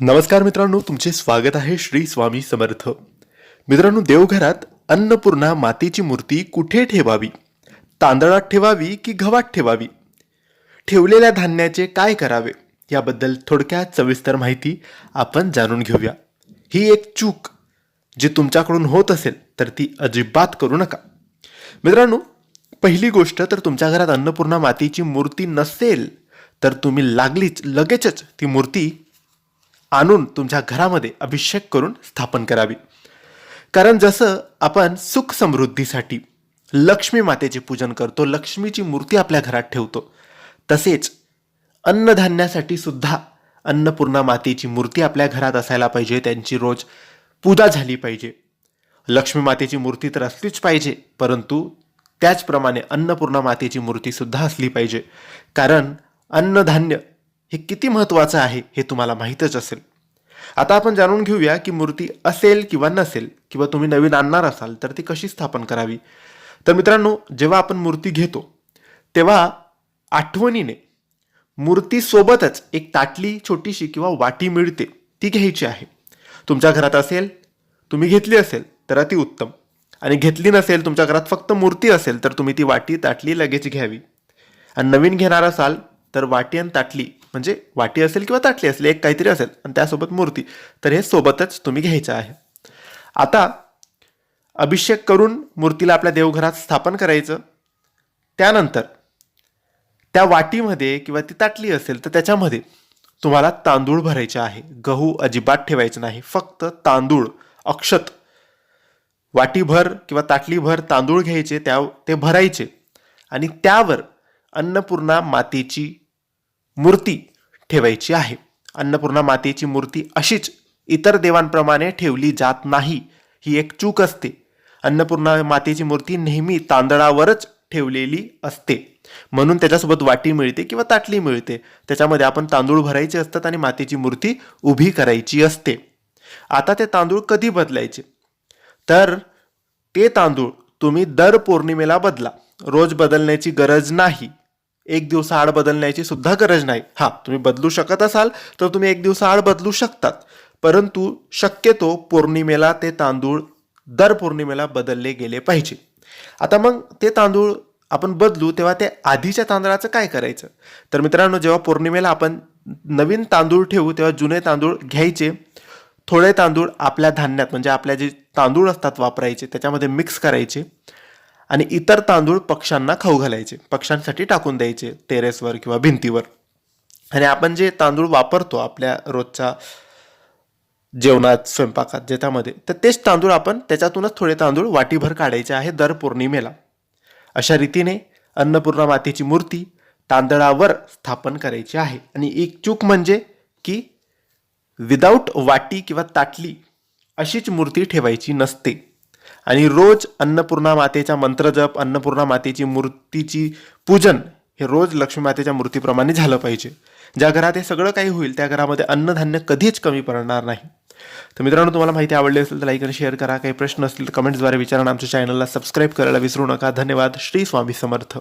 नमस्कार मित्रांनो तुमचे स्वागत आहे श्री स्वामी समर्थ. मित्रांनो देवघरात अन्नपूर्णा मातेची मूर्ती कुठे ठेवावी? तांदळात ठेवावी की गव्हात ठेवावी? ठेवलेल्या धान्याचे काय करावे? याबद्दल थोडक्यात सविस्तर माहिती आपण जाणून घेऊया. ही एक चूक जी तुमच्याकडून होत असेल तर ती अजिबात करू नका. मित्रांनो पहिली गोष्ट तर तुमच्या घरात अन्नपूर्णा मातेची मूर्ती नसेल तर तुम्ही लागलीच लगेचच ती मूर्ती आणून तुमच्या घरामध्ये अभिषेक करून स्थापन करावी. कारण जसं आपण सुख समृद्धीसाठी लक्ष्मी मातेचे पूजन करतो लक्ष्मीची मूर्ती आपल्या घरात ठेवतो तसेच अन्नधान्यासाठी सुद्धा अन्नपूर्णा मातेची मूर्ती आपल्या घरात असायला पाहिजे त्यांची रोज पूजा झाली पाहिजे. लक्ष्मी मातेची मूर्ती तर असलीच पाहिजे परंतु त्याचप्रमाणे अन्नपूर्णा मातेची मूर्ती सुद्धा असली पाहिजे. कारण अन्नधान्य हे किती महत्त्वाचं आहे हे तुम्हाला माहीतच असेल. आता आपण जाणून घेऊया की मूर्ती असेल किंवा नसेल किंवा तुम्ही नवीन आणणार असाल तर ती कशी स्थापन करावी. तर मित्रांनो जेव्हा आपण मूर्ती घेतो तेव्हा आठवणीने मूर्तीसोबतच एक ताटली छोटीशी किंवा वाटी मिळते ती घ्यायची आहे. तुमच्या घरात असेल तुम्ही घेतली असेल तर अतिउत्तम आणि घेतली नसेल तुमच्या घरात फक्त मूर्ती असेल तर तुम्ही ती वाटी ताटली लगेच घ्यावी. आणि नवीन घेणार असाल तर वाटी आणि ताटली म्हणजे वाटी असेल किंवा ताटली असेल एक काहीतरी असेल आणि त्यासोबत मूर्ती तर हे सोबतच तुम्ही घ्यायचं आहे. आता अभिषेक करून मूर्तीला आपल्या देवघरात स्थापन करायचं. त्यानंतर त्या वाटीमध्ये किंवा ती ताटली असेल तर त्याच्यामध्ये तुम्हाला तांदूळ भरायचे आहे. गहू अजिबात ठेवायचं नाही. फक्त तांदूळ अक्षत वाटीभर किंवा ताटलीभर तांदूळ घ्यायचे त्या ते भरायचे. आणि त्यावर अन्नपूर्णा मातेची मूर्ती ठेवायची आहे. अन्नपूर्णा मातेची मूर्ती अशीच इतर देवांप्रमाणे ठेवली जात नाही. ही एक चूक असते. अन्नपूर्णा मातेची मूर्ती नेहमी तांदळावरच ठेवलेली असते. म्हणून त्याच्यासोबत वाटी मिळते किंवा ताटली मिळते. त्याच्यामध्ये आपण तांदूळ भरायचे असतात आणि मातेची मूर्ती उभी करायची असते. आता ते तांदूळ कधी बदलायचे? तर ते तांदूळ तुम्ही दर पौर्णिमेला बदला. रोज बदलण्याची गरज नाही. एक दिवसाआड बदलण्याची सुद्धा गरज नाही. हा तुम्ही बदलू शकत असाल तर तुम्ही एक दिवसाआड बदलू शकतात. परंतु शक्यतो पौर्णिमेला ते तांदूळ दर पौर्णिमेला बदलले गेले पाहिजे. आता मग ते तांदूळ आपण बदलू तेव्हा ते आधीच्या तांदळाचं काय करायचं? तर मित्रांनो जेव्हा पौर्णिमेला आपण नवीन तांदूळ ठेवू तेव्हा जुने तांदूळ घ्यायचे. थोडे तांदूळ आपल्या धान्यात म्हणजे आपल्या जे तांदूळ असतात वापरायचे त्याच्यामध्ये मिक्स करायचे. आणि इतर तांदूळ पक्ष्यांना खाऊ घालायचे पक्ष्यांसाठी टाकून द्यायचे टेरेसवर किंवा भिंतीवर. आणि आपण जे तांदूळ वापरतो आपल्या रोजच्या जेवणात स्वयंपाकात ज्याच्यामध्ये तर तेच तांदूळ आपण त्याच्यातूनच थोडे तांदूळ वाटीभर काढायचे आहे दर पौर्णिमेला. अशा रीतीने अन्नपूर्णा मातेची मूर्ती तांदळावर स्थापन करायची आहे. आणि एक चूक म्हणजे की विदाऊट वाटी किंवा ताटली अशीच मूर्ती ठेवायची नसते. आणि रोज अन्नपूर्णा मातेचा मंत्रजप अन्नपूर्णा मातेची मूर्तीची पूजन हे रोज लक्ष्मी मातेच्या मूर्तीप्रमाणे झालं पाहिजे. ज्या घरात हे सगळं काही होईल त्या घरामध्ये अन्नधान्य कधीच कमी पडणार नाही. तर मित्रांनो तुम्हाला माहिती आवडली असेल तर लाईक आणि शेअर करा. काही प्रश्न असतील तर कमेंट्सद्वारे विचारा आमच्या चॅनलला सबस्क्राईब करायला विसरू नका. धन्यवाद. श्री स्वामी समर्थ.